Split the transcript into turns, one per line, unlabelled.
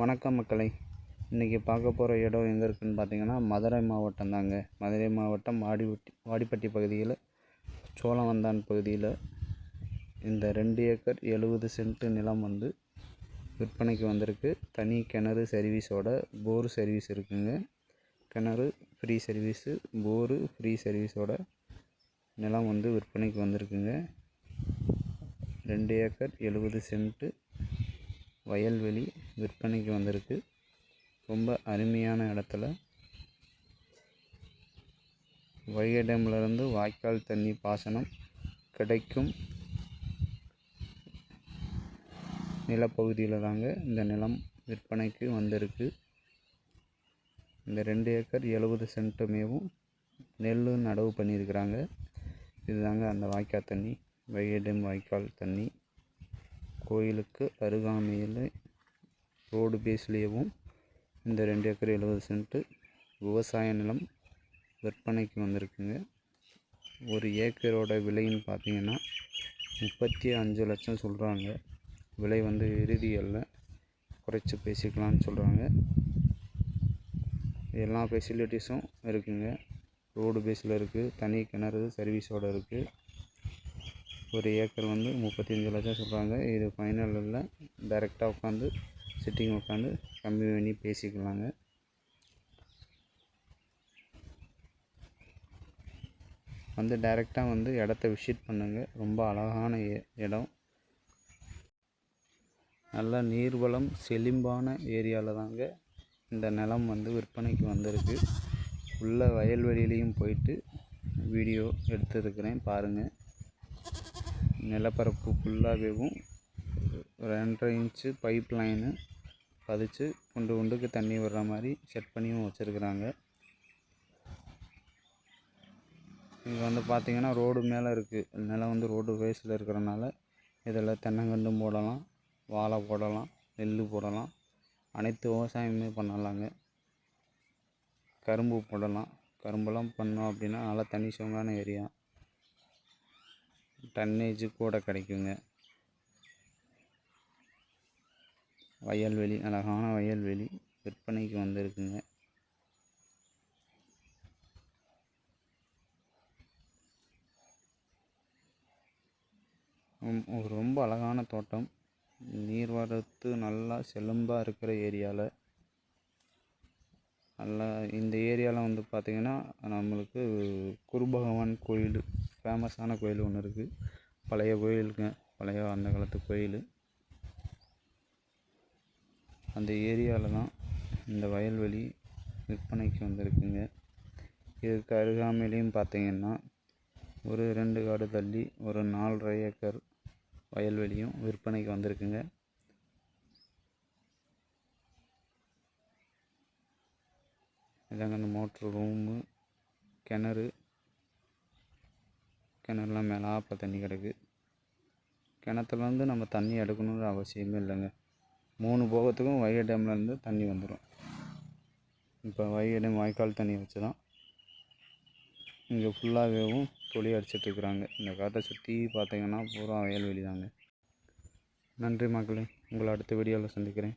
வணக்கம் மக்களை. இன்றைக்கி பார்க்க போகிற இடம் எங்கே இருக்குதுன்னு பார்த்தீங்கன்னா மதுரை மாவட்டம் தாங்க. மதுரை மாவட்டம் வாடிப்பட்டி வாடிப்பட்டி பகுதியில் சோழவந்தான் பகுதியில் இந்த ரெண்டு ஏக்கர் எழுபது சென்ட் நிலம் வந்து விற்பனைக்கு வந்திருக்கு. தனி கிணறு சர்வீஸோட போர் சர்வீஸ் இருக்குங்க. கிணறு ஃப்ரீ சர்வீஸு போரு ஃப்ரீ சர்வீஸோட நிலம் வந்து விற்பனைக்கு வந்திருக்குங்க. ரெண்டு ஏக்கர் எழுபது சென்ட்டு வயல்வெளி விற்பனைக்கு வந்திருக்கு. ரொம்ப அருமையான இடத்துல. வைகை டேம்லேருந்து வாய்க்கால் தண்ணி பாசனம் கிடைக்கும். நிலப்பகுதியில் தாங்க இந்த நிலம் விற்பனைக்கு வந்திருக்கு. இந்த ரெண்டு ஏக்கர் எழுபது சென்ட்டுமேவும் நெல் நடவு பண்ணியிருக்கிறாங்க. இதுதாங்க அந்த வாய்க்கால் தண்ணி வைகை டேம் வாய்க்கால் தண்ணி. கோயிலுக்கு அருகாமையில் ரோடு பேஸ்லேயும் இந்த ரெண்டு ஏக்கர் எழுபது சென்ட்டு விவசாய நிலம் விற்பனைக்கு வந்திருக்குங்க. ஒரு ஏக்கரோட விலைன்னு பார்த்தீங்கன்னா முப்பத்தி அஞ்சு லட்சம் சொல்கிறாங்க விலை வந்து இறுதியல்ல குறைச்சி பேசிக்கலாம்னு சொல்கிறாங்க எல்லா ஃபெசிலிட்டிஸும் இருக்குங்க. ரோடு பேஸில் இருக்குது தனி கிணறு சர்வீஸோடு இருக்குது ஒரு ஏக்கர் வந்து முப்பத்தஞ்சு லட்சம் சொல்கிறாங்க இது ஃபைனல் இல்லை டைரெக்டாக உட்காந்து சிட்டிங் உட்காந்து கம்மி பண்ணி பேசிக்கலாங்க. வந்து டைரெக்டாக வந்து இடத்த விசிட் பண்ணுங்கள் ரொம்ப அழகான இடம். நல்ல நீர்வளம் செழிம்பான ஏரியாவில் தாங்க இந்த நிலம் வந்து விற்பனைக்கு வந்திருக்கு. உள்ள வயல்வெளியிலையும் போயிட்டு வீடியோ எடுத்துருக்கிறேன் பாருங்கள் நிலப்பரப்பு ஃபுல்லாகவும் ரெண்டரை இன்ச்சு பைப் லைனு பதிச்சு குண்டு குண்டுக்கு தண்ணி விடுற மாதிரி செட் பண்ணியும் வச்சுருக்குறாங்க. இங்கே வந்து பார்த்திங்கன்னா ரோடு மேலே இருக்குது நிலம் வந்து ரோடு வேஸில் இருக்கிறனால இதில் தென்னங்கன்றும் போடலாம் வாழை போடலாம் நெல் போடலாம். அனைத்து விவசாயமுமே பண்ணலாங்க. கரும்பு போடலாம். கரும்பெல்லாம் பண்ணோம் அப்படின்னா நல்லா தண்ணி சோங்கான ஏரியா டன்னேஜ் கூட கிடைக்குங்க. வயல்வெளி அழகான வயல்வெளி விற்பனைக்கு வந்திருக்குங்க. ஒரு ரொம்ப அழகான தோட்டம். நீர்வரத்து நல்லா செழும்பாக இருக்கிற ஏரியாவில் நல்லா இந்த ஏரியாவில் வந்து பார்த்திங்கன்னா நம்மளுக்கு குருபகவான் கோயில் ஃபேமஸான கோயில் ஒன்று இருக்குது பழைய கோயிலுங்க பழைய அந்த காலத்து கோயில். அந்த ஏரியாவில் தான் இந்த வயல்வெளி விற்பனைக்கு வந்திருக்குங்க. இதுக்கு அருகாமையிலையும் பார்த்தீங்கன்னா ஒரு ரெண்டு காடு தள்ளி ஒரு நாலரை ஏக்கர் வயல்வெளியும் விற்பனைக்கு வந்திருக்குங்க. இதாங்க அந்த மோட்ரு ரூமு கிணறு. கிணறுலாம் மேலே ஆப்ப தண்ணி கிடக்கு. கிணத்துலேருந்து நம்ம தண்ணி எடுக்கணுன்ற அவசியமே இல்லைங்க. மூணு போகத்துக்கும் வைகை டேம்லேருந்து தண்ணி வந்துடும் இப்போ வைகை டேம் வாய்க்கால் தண்ணி வச்சு தான் இங்கே ஃபுல்லாகவும் தொழி அடிச்சிட்ருக்குறாங்க இந்த காட்டை சுற்றி பார்த்தீங்கன்னா பூரா வயல்வெளி தாங்க நன்றி மக்களே. உங்களை அடுத்த வீடியோவில் சந்திக்கிறேன்.